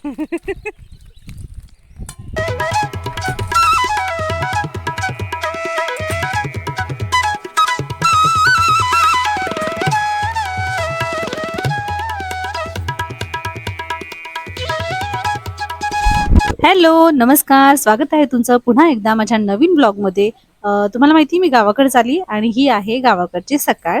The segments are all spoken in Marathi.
हॅलो नमस्कार. स्वागत आहे तुमचं पुन्हा एकदा माझ्या नवीन ब्लॉगमध्ये. तुम्हाला माहिती आहे मी गावाकडे चाली आणि ही आहे गावाकडची सकाळ.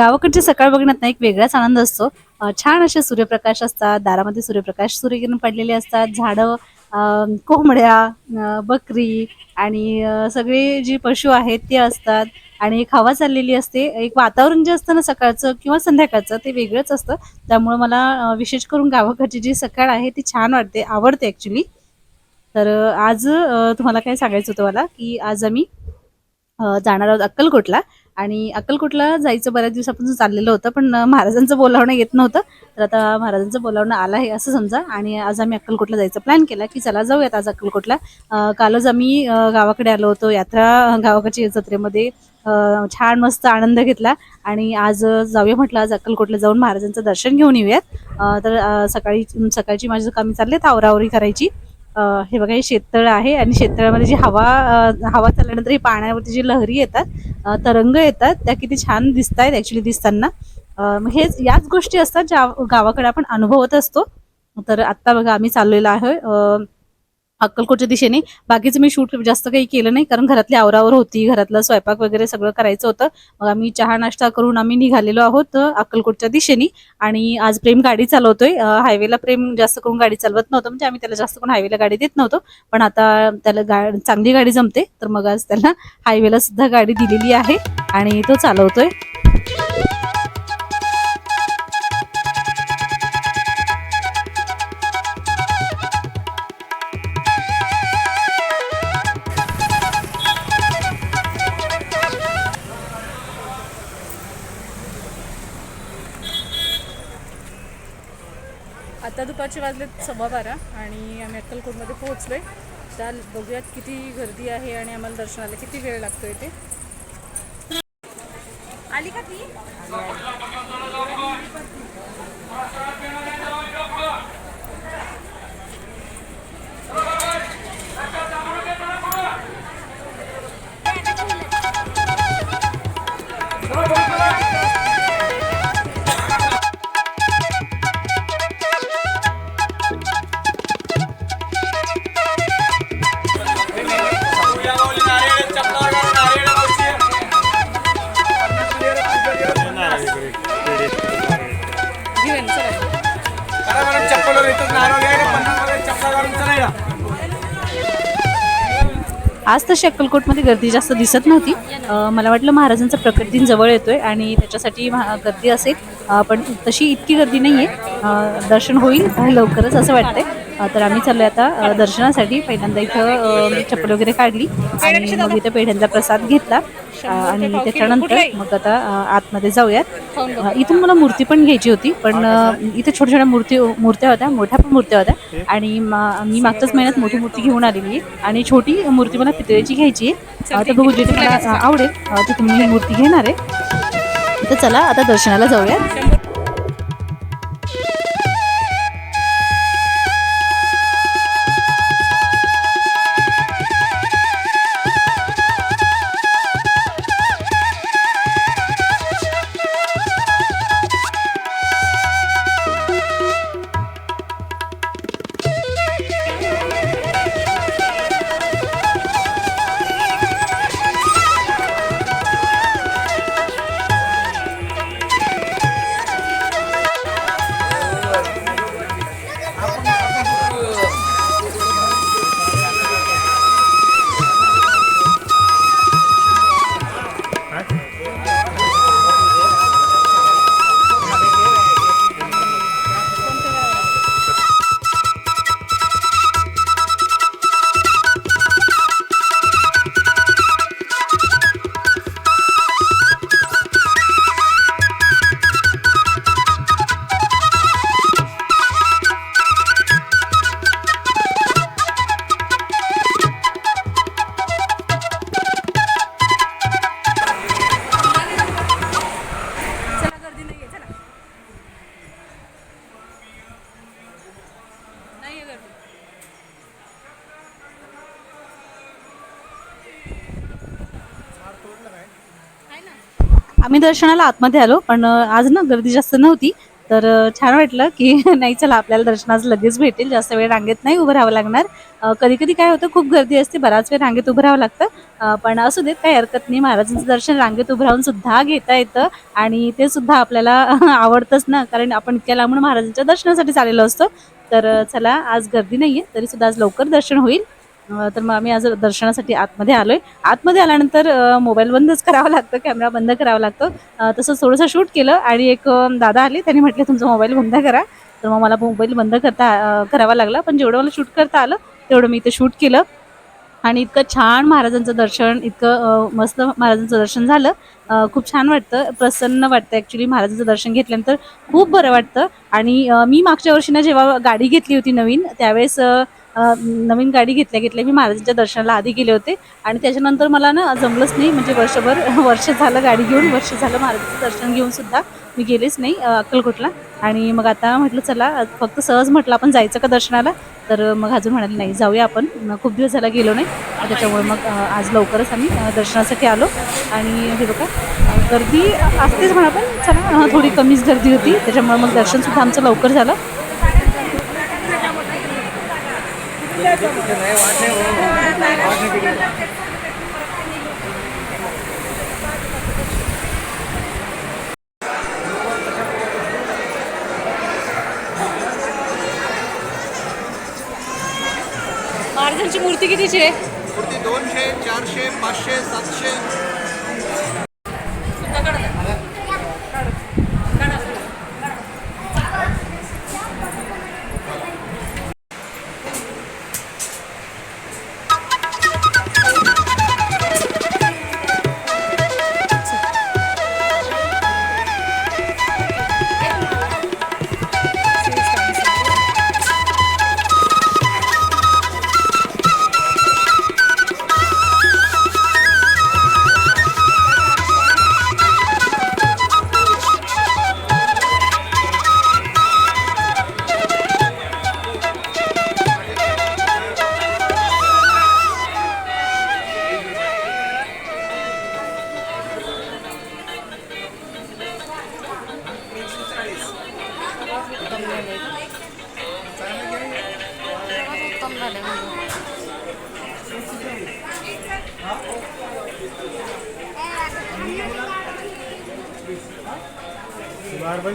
गावाकडची सकाळ बघण्यात ना एक वेगळाच आनंद असतो. छान असे सूर्यप्रकाश असतात दारामध्ये सूर्यप्रकाश सूर्यकिरण पडलेले असतात झाडं कोंबड्या बकरी आणि सगळे जे पशु आहेत ते असतात आणि एक हवा चाललेली असते. एक वातावरण जे असतं ना सकाळचं किंवा संध्याकाळचं ते वेगळंच असतं. त्यामुळे मला विशेष करून गावाकडची जी सकाळ आहे ती छान वाटते आवडते ॲक्च्युली तर आज तुम्हाला काय सांगायचं होतं मला की आज आम्ही जाणार आहोत अक्कलकोटला. आणि अक्कलकोटला जायचं बऱ्याच दिवसापासून चाललेलं होतं पण महाराजांचं बोलावणं येत नव्हतं. तर आता महाराजांचं बोलावणं आलं आहे असं समजा आणि आज आम्ही अक्कलकोटला जायचा प्लॅन केला की चला जाऊयात आज अक्कलकोटला. कालच आम्ही गावाकडे आलो होतो यात्रा गावाकडच्या जत्रेमध्ये छान मस्त आनंद घेतला आणि आज जाऊया म्हटलं आज अक्कलकोटला जाऊन महाराजांचं दर्शन घेऊन येऊयात. तर सकाळी सकाळची माझी कामी चालले आवरावरी करायची. हे बघा हे शेततळ आहे आणि शेततळामध्ये जी हवा हवा चालल्यानंतर ही पाण्यावरती जी लहरी येतात तरंग येतात त्या किती छान दिसत आहेत ॲक्च्युली दिसताना हेच याच गोष्टी असतात ज्या गावाकडे आपण अनुभवत असतो. तर आत्ता बघा आम्ही चाललेलो आहे अक्कलकोटच्या दिशेने. बाकीचं मी शूट जास्त काही केलं नाही कारण घरातली आवरावर होती घरातलं स्वयंपाक वगैरे सगळं करायचं होतं. मग आम्ही चहा नाश्ता करून आम्ही निघालेलो आहोत अक्कलकोटच्या दिशेने. आणि आज प्रेम गाडी चालवतोय. हायवेला प्रेम जास्त करून गाडी चालवत नव्हतं म्हणजे आम्ही त्याला जास्त करून हायवेला गाडी देत नव्हतो. पण आता त्याला गा चांगली गाडी जमते तर मग आज त्याला हायवेला सुद्धा गाडी दिलेली आहे. आणि तो चालवतोय. दुपारचे वाजलेत सव्वा बारा आणि आम्ही अक्कलकोटमध्ये पोहोचलोय. त्या बघूयात किती गर्दी आहे आणि आम्हाला दर्शनाला किती वेळ लागतोय ते आली का ती? आज तशी अक्कलकोटमध्ये गर्दी जास्त दिसत नव्हती. मला वाटलं महाराजांचा प्रकट दिन जवळ येतोय आणि त्याच्यासाठी महा- गर्दी असेल. पण तशी इतकी गर्दी नाही आहे दर्शन होईल लवकरच असं वाटतंय. तर आम्ही चाललोय आता दर्शनासाठी. पहिल्यांदा इथं चप्पल वगैरे काढली आणि मग इथं पेढ्यांचा प्रसाद घेतला. आणि त्याच्यानंतर मग आता आतमध्ये जाऊयात. इथून मला मूर्ती पण घ्यायची होती पण इथे छोट्या छोट्या मूर्ती मूर्त्या होत्या मोठ्या पण मूर्त्या होत्या. आणि मा- मी मागच्याच महिन्यात मोठी मूर्ती घेऊन आलेली आहे. आणि छोटी मूर्ती मला पितळेची घ्यायची आहे. तर बघू जिथे मला आवडेल अ, तिथे मी ही मूर्ती घेणार आहे. तर चला आता दर्शनाला जाऊयात. आम्ही दर्शनाला आतमध्ये आलो पण आज ना गर्दी जास्त नव्हती. तर छान वाटलं की नाही चला आपल्याला दर्शन आज लगेच भेटेल. जास्त वेळ रांगेत नाही उभं राहावं लागणार. कधी कधी काय होतं खूप गर्दी असते. बराच वेळ रांगेत उभं राहावं लागतं. पण असू देत काही हरकत नाही. महाराजांचं दर्शन रांगेत उभं राहून सुद्धा घेता येतं. आणि ते सुद्धा आपल्याला आवडतंच ना. कारण आपण इतक्या लांबून महाराजांच्या दर्शनासाठी चाललेलो असतो. तर चला आज गर्दी नाही आहे तरी सुद्धा आज लवकर दर्शन होईल. तर मग आम्ही आज दर्शनासाठी आतमध्ये आलो आहे आतमध्ये आल्यानंतर मोबाईल बंदच करावा लागतो कॅमेरा बंद करावा लागतो. तसंच तसं थोडंसं शूट केलं आणि एक दादा आले. त्यांनी म्हटले तुमचा मोबाईल बंद करा. तर मग मला मोबाईल बंद करता करावा लागला. पण जेवढं मला शूट करता आलं तेवढं मी इथं शूट केलं. आणि इतकं छान महाराजांचं दर्शन इतकं मस्त महाराजांचं दर्शन झालं. खूप छान वाटतं. प्रसन्न वाटतं ॲक्च्युली महाराजांचं दर्शन घेतल्यानंतर. खूप बरं वाटतं. आणि मी मागच्या वर्षी ना जेव्हा गाडी घेतली होती नवीन त्यावेळेस नवीन गाडी घेतल्या घेतल्या मी महाराजांच्या दर्शनाला आधी गेले होते. आणि त्याच्यानंतर मला ना जमलंच नाही. म्हणजे वर्षभर वर्ष झालं गाडी घेऊन वर्ष झालं महाराजांचं दर्शन घेऊन सुद्धा मी गेलेच नाही अक्कलकोटला. आणि मग आता म्हटलं चला फक्त सहज म्हटलं आपण जायचं का दर्शनाला? तर मग अजून म्हणाले नाही जाऊया आपण. खूप दिवस झाला गेलो नाही. त्याच्यामुळे मग आज लवकरच आम्ही दर्शनासाठी आलो. आणि हे बघा गर्दी असतेच म्हणा पण चला थोडी कमीच गर्दी होती. त्याच्यामुळे मग दर्शनसुद्धा आमचं लवकर झालं. महाराजांची मूर्ती कितीची आहे? मूर्ती दोनशे चारशे पाचशे सातशे.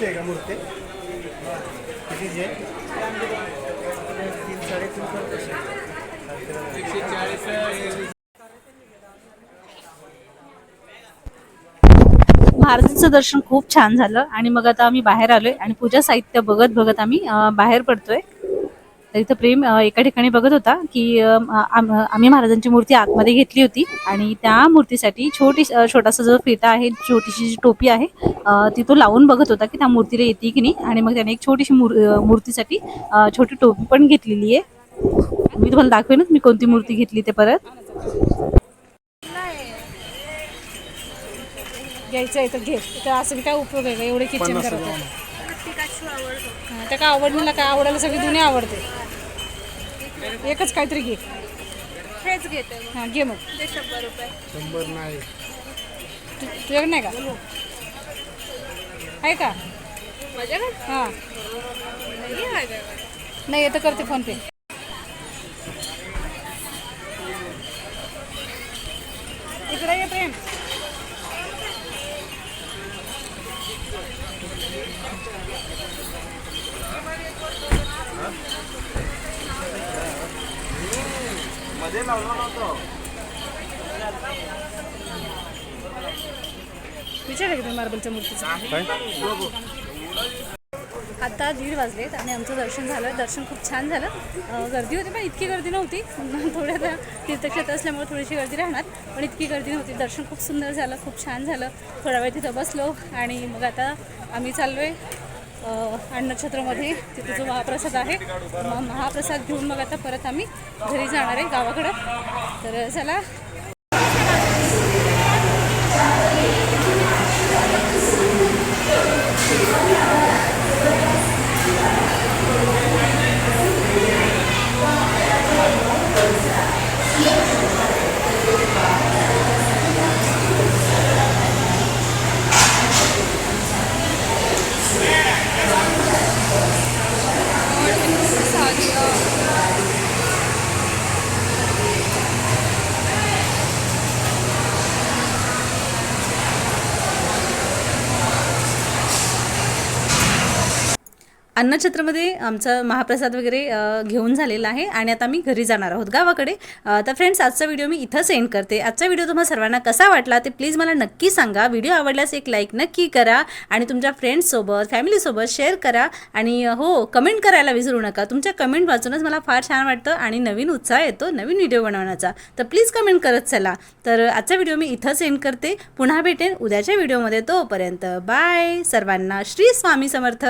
मार्बलची आहे का मूर्ती? कितीची आहे तीन साडेतीन एकशे चाळीस महाराजांचं दर्शन खूप छान झालं आणि मग आता आम्ही बाहेर आलोय आणि पूजा साहित्य बघत बघत आम्ही बाहेर पडतोय. तर इथं प्रेम एका ठिकाणी बघत होता की आम्ही महाराजांची मूर्ती आतमध्ये घेतली होती आणि त्या मूर्तीसाठी छोटी छोटासा जो फेटा आहे छोटीशी जी टोपी आहे ती तो लावून बघत होता की त्या मूर्तीला येते की नाही. आणि मग त्याने एक छोटीशी मूर मूर्तीसाठी छोटी टोपी पण घेतलेली आहे. मी तुम्हाला दाखवेनच मी कोणती मूर्ती घेतली ते परत. घ्यायचं आहे तर घे. तर असं काय उपयोग आहे का? एवढे किचन करत आहे. त्या काय आवडणीला काय आवडायला सगळी दुनिया आवडते. एकच काहीतरी घे. हेच घेते हां घे मग. ते शंभर रुपये. शंभर नाही. तु तुझ्याकडे नाही का? आहे का? माझ्याकडे? हां. नाही आहे माझ्याकडे. नाही येतं करते फोन पे. इकडे ये प्रेम. मध्ये लावलं नव्हतं. विचार आहे का मार्बलच्या मूर्तीचं. आता दीड वाजलेत आणि आमचं दर्शन झालं. दर्शन खूप छान झालं. गर्दी होती पण इतकी गर्दी नव्हती. थोड्या आता तीर्थक्षेत्र असल्यामुळे थोडीशी गर्दी राहणार पण इतकी गर्दी नव्हती. दर्शन खूप सुंदर झालं खूप छान झालं. थोडा वेळ तिथं बसलो आणि मग आता आम्ही चाललो आहे अन्नक्षेत्रामध्ये तिथे जो महाप्रसाद आहे मग महाप्रसाद घेऊन मग आता परत आम्ही घरी जाणार आहे गावाकडं. तर चला अन्नछत्रमध्ये आमचं महाप्रसाद वगैरे घेऊन झालेला आहे आणि आता मी घरी जाणार आहोत गावाकडे. तर फ्रेंड्स आजचा व्हिडिओ मी इथं सेंड करते. आजचा व्हिडिओ तुम्हाला सर्वांना कसा वाटला ते प्लीज मला नक्की सांगा. व्हिडिओ आवडल्यास एक लाईक नक्की करा आणि तुमच्या फ्रेंड्ससोबत फॅमिलीसोबत शेअर करा आणि हो कमेंट करायला विसरू नका. तुमच्या कमेंट वाचूनच मला फार छान वाटतं आणि नवीन उत्साह येतो नवीन व्हिडिओ बनवण्याचा. तर प्लीज कमेंट करत चला. तर आजचा व्हिडिओ मी इथं सेंड करते. पुन्हा भेटेन उद्याच्या व्हिडिओमध्ये तोपर्यंत. बाय सर्वांना श्री स्वामी समर्थ.